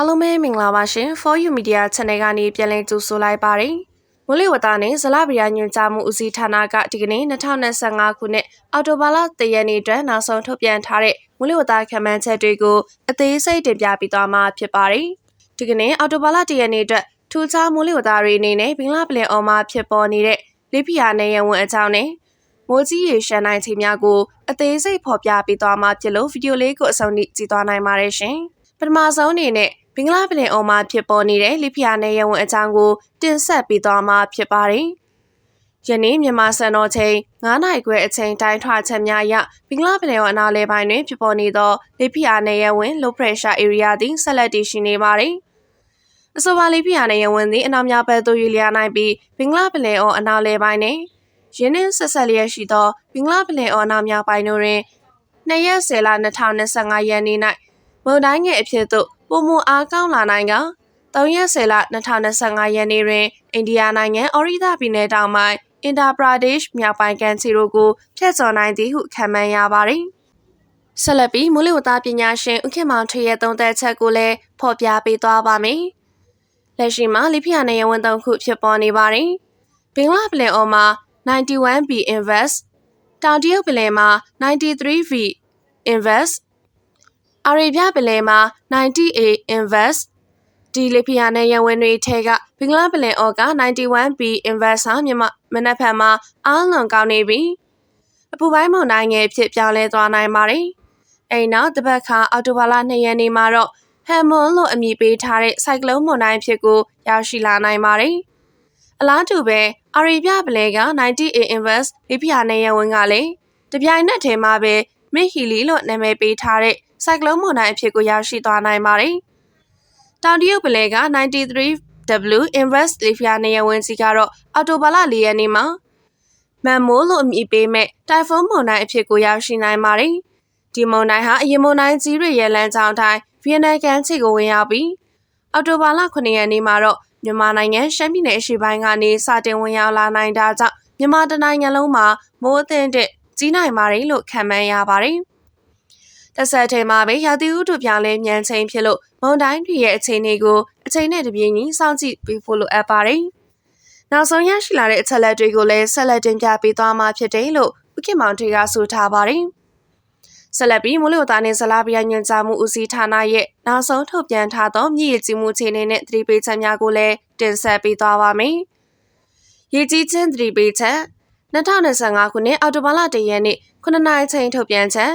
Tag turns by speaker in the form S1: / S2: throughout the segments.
S1: အားလုံးပဲမင်္ဂလာပါရှင် For You Media Channel ကနေပြန်လည်ကြိုဆိုလိုက်ပါတယ်။မိုးလေဝသနဲ့ဇလဗရီယာညွှန်ကြားမှုဦးစီးဌာနကဒီကနေ့2025ခုနှစ်အော်တိုဘာလ3ရက်နေ့အတွက်နောက်ဆုံးထုတ်ပြန်ထားတဲ့မိုးလေဝသခန့်မှန်းချက်တွေကိုအသေးစိတ်တင်ပြပေးသွားမှာဖြစ်ပါတယ်။ဒီကနေ့အော်တိုဘာလ1ရက်နေ့အတွက်ထူးခြားမိုးလေဝသတွေအနေနဲ့ဘင်္ဂလားပင်အော်မှာဖြစ်ပေါ်နေတဲ့လိဖိယာနယ်ရဝန်အကြောင်းနဲ့မိုးကြီးရေရှမ်းနိုင်ချိန်များကိုအသေးစိတ်ဖော်ပြပေးသွားမှာဖြစ်လို့ဗီဒီယိုလေးကိုအဆုံးထိကြည့်သွားနိုင်ပါတယ်ရှင်။ပထမဆုံးအနေနဲ့ ဘင်္ဂလားပင်အော်မှာဖြစ်ပေါ်နေတဲ့လိဖျာနယ်ရဝန်အကြောင်းကိုတင်ဆက်ပေးသွားမှာဖြစ်ပါတယ်။ယနေ့မြန်မာစံတော်ချိန်9နာရီခွဲအချိန်တိုင်းထွာချက်များအရဘင်္ဂလားပင်အော်အနားလေပိုင်းတွင်ဖြစ်ပေါ်နေသောလိဖျာနယ်ရဝန် low pressure area သည်ဆက်လက်တည်ရှိနေပါတယ်။အဆိုပါလိဖျာနယ်ရဝန်သည်အနောက်မြောက်ဘက်သို့ရွေ့လျားနိုင်ပြီးဘင်္ဂလားပင်အော်အနားလေပိုင်းတွင်ရင်းနှင်းဆက်ဆက်လျက်ရှိသောဘင်္ဂလားပင်အော်အနောက်မြောက်ပိုင်းတို့တွင်2ရက်10လ2025ရက်နေ့၌မုန်တိုင်းငယ်အဖြစ်သို့ ပုံမအားကောင်းလာနိုင်က3ရက်10လ2025ရက်နေ့တွင်အိန္ဒိယနိုင်ငံအော်ရီဒါပြည်နယ်တောင်ပိုင်းအင်တာပရာဒေ့ရှ်မြောက်ပိုင်းကန်ချီတို့ကိုဖျက်ချော်နိုင်သည်ဟုခန့်မှန်းရပါသည်။ဆက်လက်ပြီးမူလဝတ္တပညာရှင်ဥက္ကမောင်ထွေရဲ့သုံးသက်ချက်ကိုလည်းဖော်ပြပေးသွားပါမယ်။လက်ရှိမှာလိဖျာနေရဝန်သုံးခုဖြစ်ပေါ်နေပါတယ်။ဘင်္ဂလားပလင်အော်မှာ 91B invest တောင်တရုတ်ပလင်မှာ 93V invest အာရေဗျပလယ်မှာ 90A Invest ဒီလီဖီယာနဲ့ရန်ဝင်တွေထဲကဘင်္ဂလားပလင်အော်က 91B Invest ဟာမြန်မာမနက်ဖြန်မှာအားလွန်ကောင်းနေပြီအပူပိုင်းမုန်တိုင်းငယ်ဖြစ်ပြောင်းလဲသွားနိုင်ပါတယ်။အဲဒီနောက်တပတ်ခါအော်တိုဘာလ2ရက်နေ့မှာတော့ဟမ်မွန်လို့အမည်ပေးထားတဲ့စိုက်ကလုန်းမုန်တိုင်းဖြစ်ကိုရောက်ရှိလာနိုင်ပါတယ်။အလားတူပဲအာရီပြပလဲက 90A Invest လီဖီယာနဲ့ရန်ဝင်ကလည်းတပြိုင်နက်တည်းမှာပဲမစ်ဟီလီလို့နာမည်ပေးထားတဲ့ စိုက်ကလုန်းမုန်တိုင်းအဖြစ်ကိုရောက်ရှိသွားနိုင်ပါတယ်။တောင်တရုတ်ပလဲက 93W Invest Lifia နေရဝင်စီကတော့အော်တိုဘာလ၄ရက်နေ့မှာမန်မိုးလို့အမည်ပေးမဲ့တိုင်ဖုန်းမုန်တိုင်းအဖြစ်ကိုရောက်ရှိနိုင်ပါတယ်။ဒီမုန်တိုင်းဟာအရင်မုန်တိုင်းကြီးတွေရဲ့လမ်းကြောင်းတိုင်းဗီယက်နမ်ကန်ချီကိုဝင်ရောက်ပြီးအော်တိုဘာလ9ရက်နေ့မှာတော့မြန်မာနိုင်ငံရှမ်းပြည်နယ်အရှေ့ပိုင်းကနေစတင်ဝင်ရောက်လာနိုင်တာကြောင့်မြန်မာတနိုင်ငံလုံးမှာမိုးအသင့်တဲ့ကြီးနိုင်ပါတယ်လို့ခန့်မှန်းရပါတယ်။ တစ်ဆက်တည်းမှာပဲရာသီဥတုပြောင်းလဲမြန်ချိန်ဖြစ်လို့မုန်တိုင်းတွေရဲ့အခြေအနေကိုအချိန်နဲ့တပြေးညီစောင့်ကြည့်ပေးဖို့လိုအပ်ပါတယ်။နောက်ဆုံးရရှိလာတဲ့အချက်လက်တွေကိုလည်းဆက်လက်တင်ပြပေးသွားမှာဖြစ်တယ်လို့ဥက္ကမောင်တွေကဆိုထားပါတယ်။ဆက်လက်ပြီးမူလသားနဲ့ဇလာပြညွှန်ကြားမှုဦးစီးဌာနရဲ့နောက်ဆုံးထုတ်ပြန်ထားသောမြည်ရည်ကြီးမှုခြေအနေနဲ့သတိပေးချက်များကိုလည်းတင်ဆက်ပေးသွားပါမယ်။ရေကြီးချင်းသတိပေးချက်2025ခုနှစ်အောက်တိုဘာလ1ရက်နေ့9နာရီချိန်ထုတ်ပြန်ချက်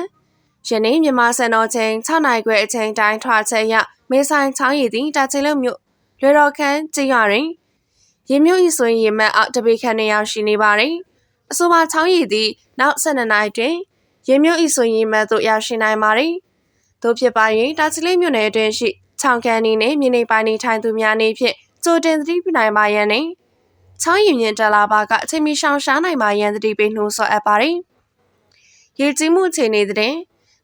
S1: ယနေ့မြန်မာစံတော်ချိန်6နိုင်ခွဲအချိန်တိုင်းထွာချက်ရမေဆိုင်ချောင်းရည်သည်တာချီလုံမြို့လွေတော်ခန်းကျင်းရတွင်ရေမြို့ဤဆိုရင်ရေမက်အောက်တပိခန့်နေရောက်ရှိနေပါသည်အဆိုပါချောင်းရည်သည်နောက်12နိုင်တွင်ရေမြို့ဤဆိုရင်ရေမက်သို့ရောက်ရှိနိုင်ပါသည်တို့ဖြစ်ပါ၍တာချီလိမြို့နယ်အတွင်းရှိချောင်းကန်နီနှင့်မြေနေပိုင်းနေထိုင်သူများနေဖြင့်ကြိုတင်သတိပြုနိုင်ပါရန်နှင့်ချောင်းရင်မြင့်တက်လာပါကအချိန်မီရှောင်ရှားနိုင်ပါရန်သတိပေးနှိုးဆော်အပ်ပါသည်ရေကြီးမှုအခြေအနေတဲ့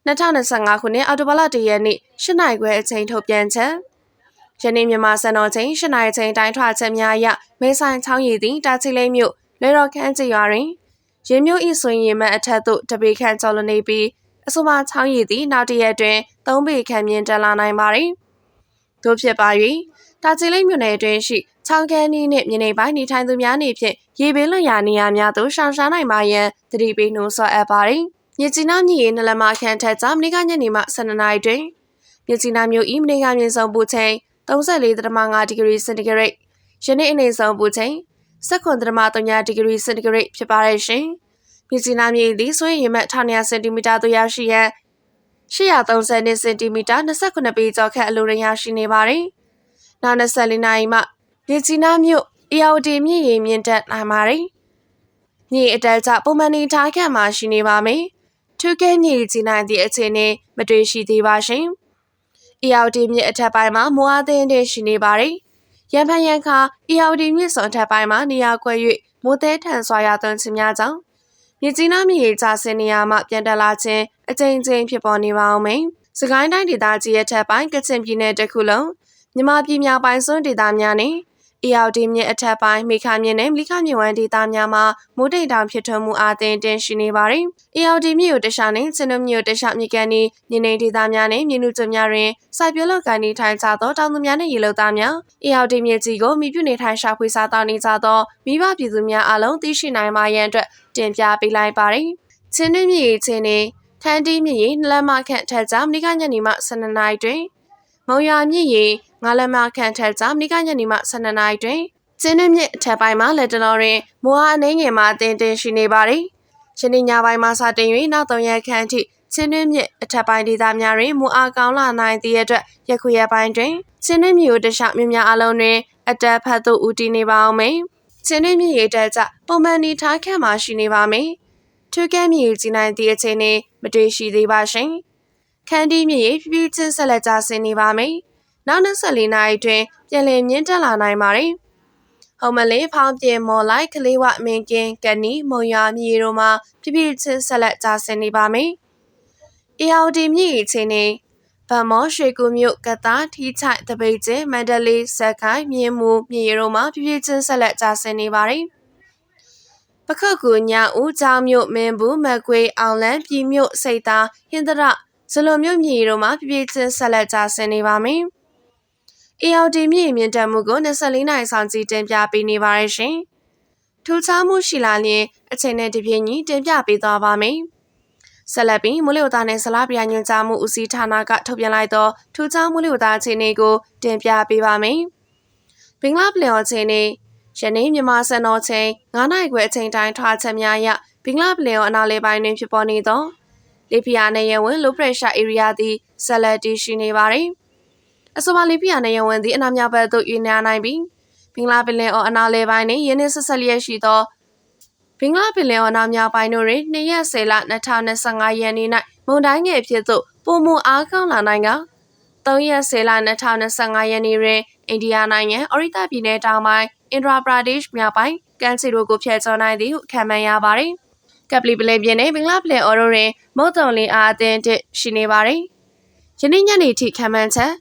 S1: 2025ခုနှစ်အောက်တိုဘာလ1ရက်နေ့8နိုင်ခွဲအချိန်ထုတ်ပြန်ချက်ယနေ့မြန်မာစံတော်ချိန်8နိုင်ချိန်တိုင်းထွာချက်များအရမဲဆိုင်ချောင်းရည်သည်တာချီလိမ့်မြို့လေတော်ခန်းကျေးရွာတွင်ရင်းမြို့ဤဆိုရင်မအထက်သို့တပေခန့်ကျော်လွန်နေပြီးအဆိုပါချောင်းရည်သည်နောက်တရက်တွင်3ပေခန့်မြင့်တက်လာနိုင်ပါသည်တို့ဖြစ်ပါ၍တာချီလိမ့်မြို့နယ်တွင်ရှိချောင်းကန်းနီးနှင့်မြေနေပိုင်းနေထိုင်သူများနေဖြင့်ရေဘေးလွန်ရာနေရာများသို့ရှောင်ရှားနိုင်ပါရန်တတိပေးနှိုးဆော်အပ်ပါသည် မြစ်ကြီးနားမြစ်ရေနလမခန့်ထက်ကြောင့်မနေ့ကညနေမှ12နာရီတွင်မြစ်ကြီးနားမြို့ဤမနေ့ကမြင့်ဆုံးပူချိန်34.5ဒီဂရီစင်တီဂရိတ်ယနေ့အနေဆုံးပူချိန်19.3ဒီဂရီစင်တီဂရိတ်ဖြစ်ပါရဲ့ရှင်မြစ်ကြီးနားမြစ်သည်ဆိုရင်ရမက်1900စင်တီမီတာသို့ရောက်ရှိရန်830စင်တီမီတာ29ပေကျော်ခန့်အလိုရင်းရရှိနေပါတယ်။နောက်24နာရီမှမြစ်ကြီးနားမြို့အယောတီမြင့်ရေမြင့်တက်နိုင်ပါတယ်။မြေအတက်ကြပုံမှန်နေထားခံမှာရှိနေပါမယ်။ ထူးကဲမြေကြီးနိုင်သည့်အခြေအနေမတွေ့ရှိသေးပါရှင်။ EOD မြစ်အထက်ပိုင်းမှာမိုးအားသင်းတဲ့ရှိနေပါတယ်။ရန်ဖန်ရန်ခါ EOD မြစ်စွန်အထက်ပိုင်းမှာနေရာကွက်၍မိုးသေးထန်စွာရသွန်းခြင်းများကြောင့်မြစ်ကြီးနားမြေကျဆင်းနေရာမှပြန်တက်လာခြင်းအကြိမ်ကြိမ်ဖြစ်ပေါ်နေပါအောင်မယ်။စကိုင်းတိုင်းဒေသကြီးရဲ့ထက်ပိုင်းကချင်ပြည်နယ်တခုလုံးမြမပြည်မြောက်ပိုင်းစွန်းဒေသများနဲ့ အေယာဒီမြစ်အထက်ပိုင်းမိခမြစ်နဲ့မိခမြစ်ဝမ်းဒေသများမှာမိုးတိမ်တောင်ဖြစ်ထွန်းမှုအားတင်တင်ရှိနေပါတယ်။အေယာဒီမြစ်ကိုတခြားနဲ့စင်နုမြစ်ကိုတခြားမြစ်ကန်ဤမြင်းနေဒေသများနဲ့မြင်းနုကျွများတွင်စိုက်ပျိုးလောက်ကန်ဤထိုင်ကြသောတောင်သူများနဲ့ရေလုံသားများအေယာဒီမြစ်ကြီးကိုမိပြုနေထိုင်ရှာဖွေစားတောင်းနေကြသောမိဘပြည်သူများအလုံးသိရှိနိုင်ပါရန်အတွက်တင်ပြပေးလိုက်ပါတယ်။ချင်းတွင်းမြစ်ရေချင်းနေထန်းတီးမြစ်ရေနှလမ်းမခန့်ထက်ကြောင့်မိခညနေမှ12နာရီတွင်မုံရွာမြစ်ရေ ငါးလက်မခန့်ထက်ကြောင့်မိခညနေမှ12နာရီတွင်ကျင်းနှမြင့်အထက်ပိုင်းမှာလက်တလောတွင်မိုးအားအနှင်းငယ်မှတင်တင်ရှိနေပါသည်။ယနေ့ညပိုင်းမှာစတင်၍နောက်၃ရက်ခန့်အထိချင်းနှမြင့်အထက်ပိုင်းဒေသများတွင်မိုးအားကောင်းလာနိုင်သည့်အတွက်ယခုရက်ပိုင်းတွင်ချင်းနှမြင့်ကိုတခြားမြများအလုံးတွင်အတက်ဖတ်သို့ဦးတည်နေပါအောင်မယ်။ချင်းနှမြင့်ရေတက်ကြပုံမှန်နေထားခန့်မှရှိနေပါမယ်။ထူးကဲမြေကြီးနိုင်သည့်အချိန်နဲ့မတွေ့ရှိသေးပါရှင်။ခန်းဒီမြေရေပြပြချင်းဆက်လက်ကြဆင်းနေပါမယ်။ နောက်24နာရီတွင်ပြန်လည်မြင့်တက်လာနိုင်ပါတယ်။ဟောမလေးဖောင်းပြေမော်လိုက်ကလေးဝမင်းကင်းကနီမုံရွာမြေတို့မှာပြပြချင်းဆက်လက်ကြဆင်းနေပါမယ်။ AOD မြေချင်းနေဗမော်ရွှေကူမြို့ကတာထီးချိုင်တပိတ်ကျင်းမန္တလေးစက်ကိုင်းမြင်းမူမြေတို့မှာပြပြချင်းဆက်လက်ကြဆင်းနေပါတယ်။ပခုတ်ကူညာဦးချောင်းမြို့မင်းဘူးမကွေအောင်လန်းပြည်မြို့စိတ်သားဟင်္ဒရဇလွန်မြို့မြေတို့မှာပြပြချင်းဆက်လက်ကြဆင်းနေပါမယ်။ ALD မြင့်မြင့်တက်မှုကို24နိုင်ဆောင်ကြည့်တင်ပြပေးနေပါရရှင်။ထူးခြားမှုရှိလာရင်အချိန်နဲ့တပြေးညီတင်ပြပေးသွားပါမယ်။ဆက်လက်ပြီးမူလဝသားနဲ့ဇလားပြညွှန်ကြားမှုဦးစီးဌာနကထုတ်ပြန်လိုက်သောထူးခြားမူလဝသားအခြေအနေကိုတင်ပြပေးပါမယ်။ဘင်္ဂလားပလင်အခြေအနေယနေ့မြန်မာစံတော်ချိန်9နိုင်ခွဲအချိန်တိုင်းထွာချက်များအရဘင်္ဂလားပလင်အနာလေပိုင်းတွင်ဖြစ်ပေါ်နေသောလေပြာနယ်ရဝင် low pressure area သည်ဆက်လက်တည်ရှိနေပါသည်။ အဆိုပါလီပီယာနဲ့ရဝန်သည်အနာမြောက်ဘက်သို့ရွေ့နာနိုင်ပြီးဘင်္ဂလားပင်လယ်အော်အနာလေပိုင်းနှင့်ယင်းနှင့်ဆက်ဆက်လျက်ရှိသောဘင်္ဂလားပင်လယ်အော်အနာမြောက်ပိုင်းတို့တွင်2ရက်10လ2025ရက်နေ့၌မုန်တိုင်းငယ်ဖြစ်သို့ပုံမအားကောင်းလာနိုင်က3ရက်10လ2025ရက်နေ့တွင်အိန္ဒိယနိုင်ငံအော်ရီတာပြည်နယ်တောင်ပိုင်းအင်ဒရာပရာဒေ့ရှ်မြောက်ပိုင်းကန်စီရိုကိုဖျက်ချော်နိုင်သည်ဟုခံမှန်းရပါသည်ကပလီပလေပြည်နယ်ဘင်္ဂလားပလေအော်ရိုတွင်မုတ်တုံလင်းအားအသင်းတစ်ရှိနေပါသည်ယနေ့ညနေထိခံမှန်းချက်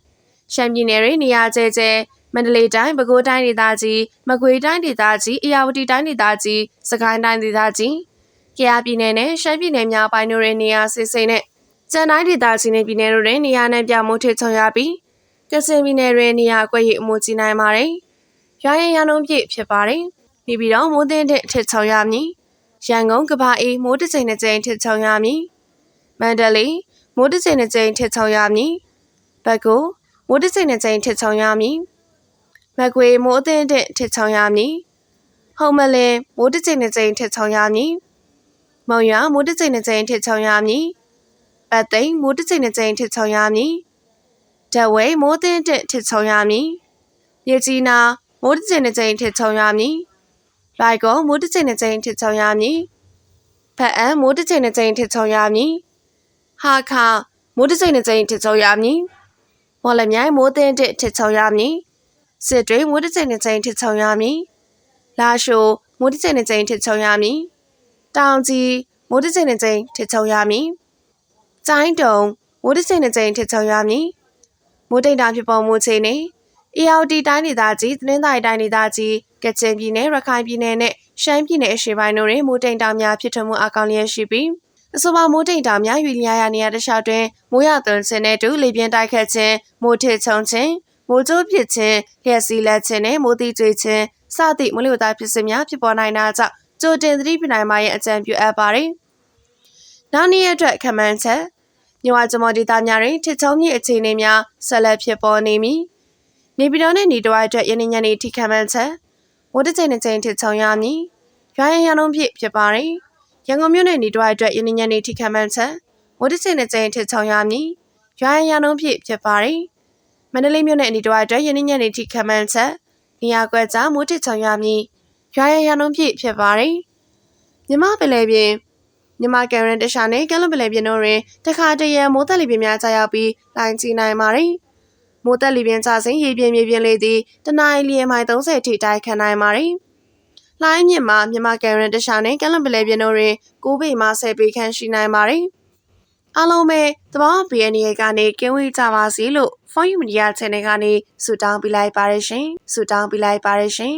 S1: ရှမ်းပြည်နယ်တွင်နေရာကျဲကျဲမန္တလေးတိုင်းပဲခူးတိုင်းဒေသကြီးမကွေးတိုင်းဒေသကြီးအေရဝတီတိုင်းဒေသကြီးစကိုင်းတိုင်းဒေသကြီးကယားပြည်နယ်နဲ့ရှမ်းပြည်နယ်များပိုင်းတို့တွင်နေရာစစ်စိမ့်နဲ့ကျန်တိုင်းဒေသကြီးနဲ့ပြည်နယ်တို့တွင်နေရာနဲ့ပြမိုးထချုံရပြီးကစင်ပြည်နယ်တွင်နေရာကွက်ရအမှုကြီးနိုင်ပါတယ်။ရွာရင်ရန်လုံးပြည့်ဖြစ်ပါတယ်။ပြီးပြီးတော့မိုးသင်းတဲ့ထချုံရမည်။ရန်ကုန်ကဘာအေးမိုးတစ်ချိန်တစ်ချိန်ထချုံရမည်။မန္တလေးမိုးတစ်ချိန်တစ်ချိန်ထချုံရမည်။ဘက်ကို မိုးတစိမ့်နဲ့ချိန်ထစ်ချောင်းရမည်မကွေမိုးအသင်းတဲ့ထစ်ချောင်းရမည်ဟုံမလင်မိုးတစိမ့်နဲ့ချိန်ထစ်ချောင်းရမည်မောင်ရမိုးတစိမ့်နဲ့ချိန်ထစ်ချောင်းရမည်ပတ်သိမ်းမိုးတစိမ့်နဲ့ချိန်ထစ်ချောင်းရမည်ဓဝဲမိုးသင်းတဲ့ထစ်ချောင်းရမည်မြေကြီးနာမိုးတစိမ့်နဲ့ချိန်ထစ်ချောင်းရမည်လိုက်ကောမိုးတစိမ့်နဲ့ချိန်ထစ်ချောင်းရမည်ဖက်အံမိုးတစိမ့်နဲ့ချိန်ထစ်ချောင်းရမည်ဟာခမိုးတစိမ့်နဲ့ချိန်ထစ်ချောင်းရမည် မော်လမြိုင်မိုးသင်းတစ်ထစ်ချုံရမည်စစ်တွေမိုးတစ်ချိန်တစ်ချိန်ထစ်ချုံရမည်လာရှိုမိုးတစ်ချိန်တစ်ချိန်ထစ်ချုံရမည်တောင်ကြီးမိုးတစ်ချိန်တစ်ချိန်ထစ်ချုံရမည်ကျိုင်းတုံမိုးတစ်ချိန်တစ်ချိန်ထစ်ချုံရမည်မိုးတိမ်တာဖြစ်ပေါ်မှုချိန်နဲ့ EOD တိုင်းဒေသကြီးသတင်းတိုင်းတိုင်းဒေသကြီးကချင်ပြည်နယ်ရခိုင်ပြည်နယ်နဲ့ရှမ်းပြည်နယ်အရှေ့ပိုင်းတို့တွင်မိုးတိမ်တာများဖြစ်ထွန်းမှုအကောင်လျက်ရှိပြီး အဆိုပါမိုးတိမ်တာများရွေလျားရနေရတဲ့ရှောက်တွင်မိုးရသွန်းခြင်းနဲ့တူလေပြင်းတိုက်ခတ်ခြင်းမိုးထစ်ချုံခြင်းမိုးကြိုးဖြစ်ခြင်းလျှက်စီးလက်ခြင်းနဲ့မိုးတိကျွေးခြင်းစသည့်မလျော်သားဖြစ်စဉ်များဖြစ်ပေါ်နိုင်တာကြောင့်ကြိုတင်သတိပြုနိုင်မှာရဲ့အကြံပြုအပ်ပါတယ်။နောက်နေ့အတွက်ခမန်းချက်မြဝကျမော်ဒေတာများတွင်ထစ်ချုံမြင့်အခြေအနေများဆက်လက်ဖြစ်ပေါ်နေမည်။နေပြည်တော်နှင့်နေတဝိုက်အတွက်ယနေ့ညနေထိခမန်းချက်မိုးတစ်ချိန်တစ်ချိန်ထစ်ချုံရမည်။ရွာရန်ရန်လုံးဖြစ်ဖြစ်ပါတယ်။ ရန်ကုန်မြို့နယ်နေတွားအတွက်ယနေ့ညနေထိခံမှန်းချက်မိုးတချင်းနဲ့ကျင်းထစ်ချောင်းရမည်ရွာရန်ရန်လုံးဖြစ်ဖြစ်ပါတယ်မန္တလေးမြို့နယ်နေတွားအတွက်ယနေ့ညနေထိခံမှန်းချက်နေရာကွက်ကြားမိုးထစ်ချောင်းရမည်ရွာရန်ရန်လုံးဖြစ်ဖြစ်ပါတယ်မြမပလဲပြင်မြမကန်ရန်တခြားနဲ့ကလပလဲပြင်တို့တွင်တခါတရံမိုးတက်လီပင်များကြာရောက်ပြီးလိုင်းချနိုင်ပါတယ်မိုးတက်လီပင်ကြစဉ်ရေပြင်းမြေပြင်းလေးသည်တနအီလီယမိုင်30ထိတိုက်ခံနိုင်ပါတယ်။။ လှိုင်းမြင့်မှာမြန်မာကန်ရန်တခြားနဲ့ကလန်ပလဲပြင်းတို့တွင်9ပေမှ10ပေခန့်ရှိနိုင်ပါတယ်။အားလုံးပဲသဘောဘေးအနေကနေကင်းဝေးကြပါစေလို့ For You Media Channel ကနေဆုတောင်းပေးလိုက်ပါရရှင်ဆုတောင်းပေးလိုက်ပါရရှင်